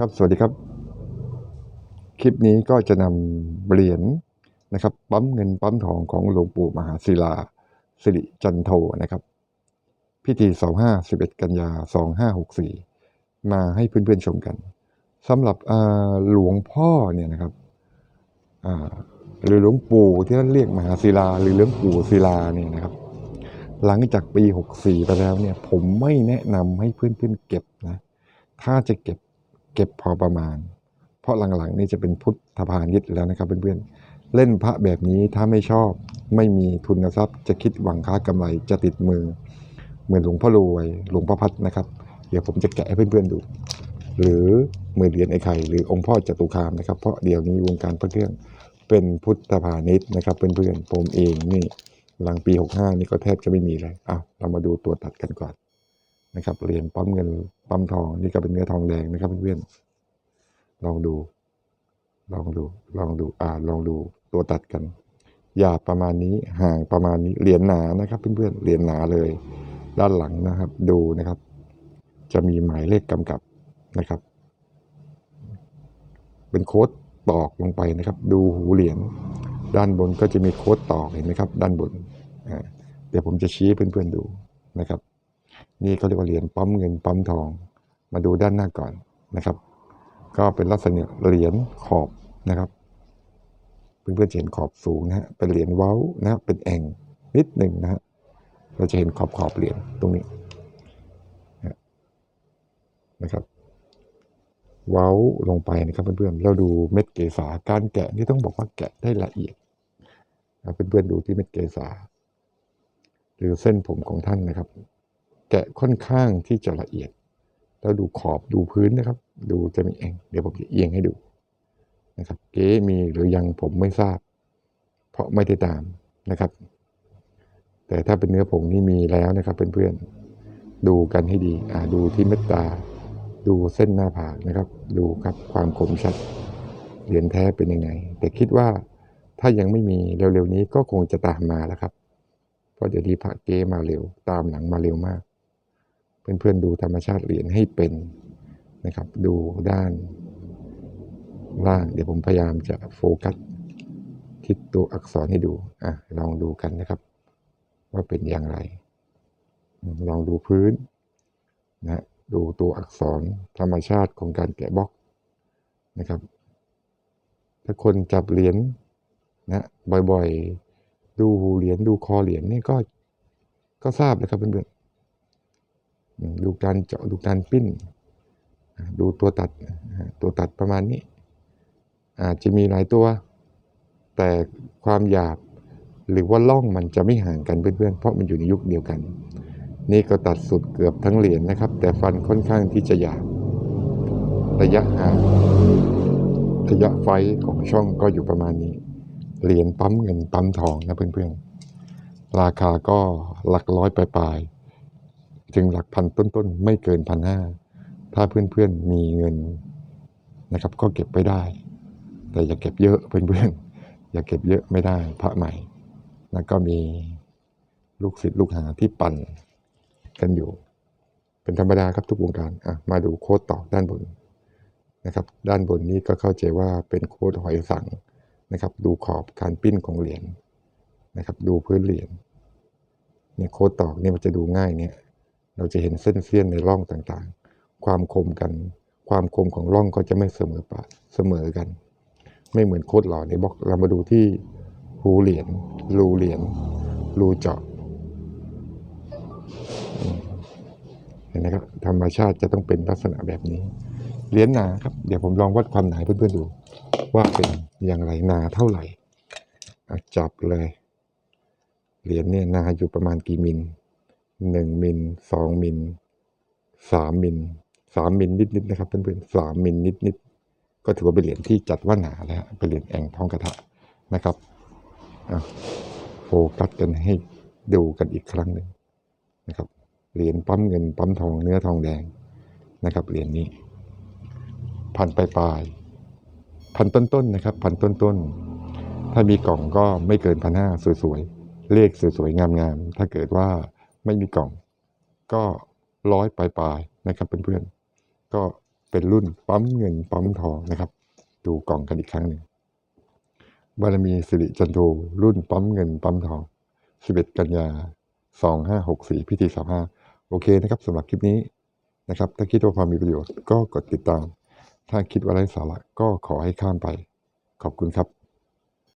ครับ สวัสดีครับ คลิปนี้ก็จะนำเหรียญนะครับ ปั๊มเงินปั๊มทองของหลวงปู่มหาศิลา สิริจันโทนะครับ พิธี 25 11 กันยา 2564 มาให้เพื่อนๆชมกันสำหรับหลวงพ่อเนี่ยนะครับหรือหลวงปู่ที่ท่านเรียกมหาศิลา หรือหลวงปู่ศิลาเนี่ยนะครับ หลังจากปี 64 ไปแล้วเนี่ย ผมไม่แนะนำให้เพื่อนๆเก็บนะถ้าจะเก็บ เก็บพอประมาณ เพราะหลังๆนี่จะเป็นพุทธพาณิชย์แล้วนะครับเพื่อนๆเล่นพระแบบนี้ถ้าไม่ชอบ ไม่มีทุนทรัพย์ จะคิดหวังค้ากำไรจะติดมือ เหมือนหลวงพ่อรวยหลวงพ่อพัดนะครับ เดี๋ยวผมจะแกะให้เพื่อนๆดู หรือหมื่นเหรียญไอ้ไข่หรือองค์พ่อจตุคามนะครับ เพราะเดี๋ยวนี้วงการพระเครื่องเป็นพุทธพาณิชย์นะครับเพื่อนๆผมเองนี่หลังปี 65 นี่ก็แทบจะไม่มีเลยอะเรามาดูตัวตัดกันก่อน นะครับเหรียญปั๊มเงินปั๊มทองนี่ก็เป็นเนื้อทองแดงนะครับเพื่อนๆลองดู ลองดู ลองดูอ่าลองดูตัวตัดกันหยาบประมาณนี้ห่างประมาณนี้เหรียญหนานะครับ เพื่อนๆเหรียญหนาเลย ด้านหลังนะครับ ดูนะครับ จะมีหมายเลขกำกับนะครับ เป็นโค้ดตอกลงไปนะครับ ดูหูเหรียญด้านบนก็จะมีโค้ดตอกเห็นไหมครับ ด้านบนเดี๋ยวผมจะชี้เพื่อนๆดูนะครับ นี่เขาเรียกว่าเหรียญปั๊มเงินปั๊มทอง มาดูด้านหน้าก่อนนะครับ ก็เป็นลักษณะเหรียญขอบนะครับเพื่อนๆจะเห็นขอบสูงนะฮะเป็นเหรียญเว้านะฮะเป็นแอ่งนิดหนึ่งนะฮะเราจะเห็นขอบขอบเหรียญตรงนี้นะครับ เว้าลงไปนะครับเพื่อนๆเราดูเม็ดเกษาการแกะนี่ต้องบอกว่าแกะได้ละเอียดนะเพื่อนๆดูที่เม็ดเกษาหรือเส้นผมของท่านนะครับ กะค่อนข้างที่จะละเอียด แล้วดูขอบดูพื้นนะครับ ดูจะมีแองเดี๋ยวผมจะเอียงให้ดูนะครับ เก๊มีหรือยังผมไม่ทราบ เพราะไม่ได้ตามนะครับ แต่ถ้าเป็นเนื้อผงนี่มีแล้วนะครับเพื่อนๆดูกันให้ดีอ่าดูที่เม็ดตา ดูเส้นหน้าผากนะครับ ดูครับความคมชัดเหรียญแท้เป็นยังไง แต่คิดว่าถ้ายังไม่มีเร็วๆนี้ก็คงจะตามมาแล้วครับ เพราะเดี๋ยวนี้พระเกมาเร็ว ตามหลังมาเร็วมาก เพื่อนๆดูธรรมชาติเหรียญให้เป็นนะครับ ดูด้านล่าง เดี๋ยวผมพยายามจะโฟกัสที่ตัวอักษรให้ดูอะลองดูกันนะครับ ว่าเป็นอย่างไร ลองดูพื้นนะดูตัวอักษรธรรมชาติของการแกะบล็อกนะครับ ถ้าคนจับเหรียญนะบ่อยๆ ดูหูเหรียญดูคอเหรียญนี่ก็ก็ทราบนะครับเพื่อนๆ ดูการเจาะดูการปิ้น ดูตัวตัดตัวตัดประมาณนี้ อาจจะมีหลายตัว แต่ความหยาบหรือว่าล่องมันจะไม่ห่างกันเพื่อนๆเพราะมันอยู่ในยุคเดียวกัน นี่ก็ตัดสุดเกือบทั้งเหรียญนะครับ แต่ฟันค่อนข้างที่จะหยาบระยะห่างระยะไฟของช่องก็อยู่ประมาณนี้ เหรียญปั๊มเงินปั๊มทองนะเพื่อนๆ ราคาก็หลักร้อยปลายๆ ถึงหลักพันต้นๆ ไม่เกินพันห้าถ้าเพื่อนๆมีเงินนะครับ ก็เก็บไปได้ แต่อย่าเก็บเยอะเพื่อนๆอย่าเก็บเยอะไม่ได้พระใหม่แล้วก็มีลูกศิษย์ลูกหาที่ปั่นกันอยู่ เป็นธรรมดาครับทุกวงการอะมาดูโค้ดต่อด้านบนนะครับ ด้านบนนี้ก็เข้าใจว่าเป็นโค้ดหอยสังนะครับ ดูขอบการปิ้นของเหรียญนะครับ ดูพื้นเหรียญเนี่ยโค้ดตอกนี่มันจะดูง่ายเนี่ย เราจะเห็นเส้นเสี้ยนในร่องต่างๆ ความคมกัน ความคมของร่องก็จะไม่เสมอปะเสมอกัน ไม่เหมือนโค้ดหล่อในบล็อกเรามาดูที่หูเหรียญรูเหรียญรูเจาะเห็นไหมครับธรรมชาติจะต้องเป็นลักษณะแบบนี้เหรียญหนาครับเดี๋ยวผมลองวัดความหนาเพื่อนๆดู ว่าเป็นอย่างไรหนาเท่าไหร่จับเลยเหรียญเนี่ยหนาอยู่ประมาณกี่มิล หนึ่งมิลสองมิลสามมิลสามมิลนิดๆนะครับเพื่อนๆสามมิลนิดๆก็ถือว่าเป็นเหรียญที่จัดว่าหนาแล้วเป็นเหรียญแองทองกระทะนะครับโฟกัสกันให้ดูกันอีกครั้งหนึ่งนะครับเหรียญปั๊มเงินปั๊มทองเนื้อทองแดงนะครับเหรียญนี้ พันปลายๆพันต้นๆนะครับ พันต้นๆถ้ามีกล่องก็ไม่เกินพันห้าสวยๆเลขสวยๆงามๆถ้าเกิดว่า ไม่มีกล่อง ก็ร้อยปลายๆนะครับเพื่อนๆก็เป็นรุ่นปั๊มเงินปั๊มทองนะครับ ดูกล่องกันอีกครั้งหนึ่งบารมีสิริจันโทรุ่นปั๊มเงินปั๊มทอง 11 กันยา 2564 พิธี 35 โอเคนะครับสำหรับคลิปนี้นะครับ ถ้าคิดว่าพอมีประโยชน์ก็กดติดตาม ถ้าคิดว่าไร้สาระก็ขอให้ข้ามไป ขอบคุณครับ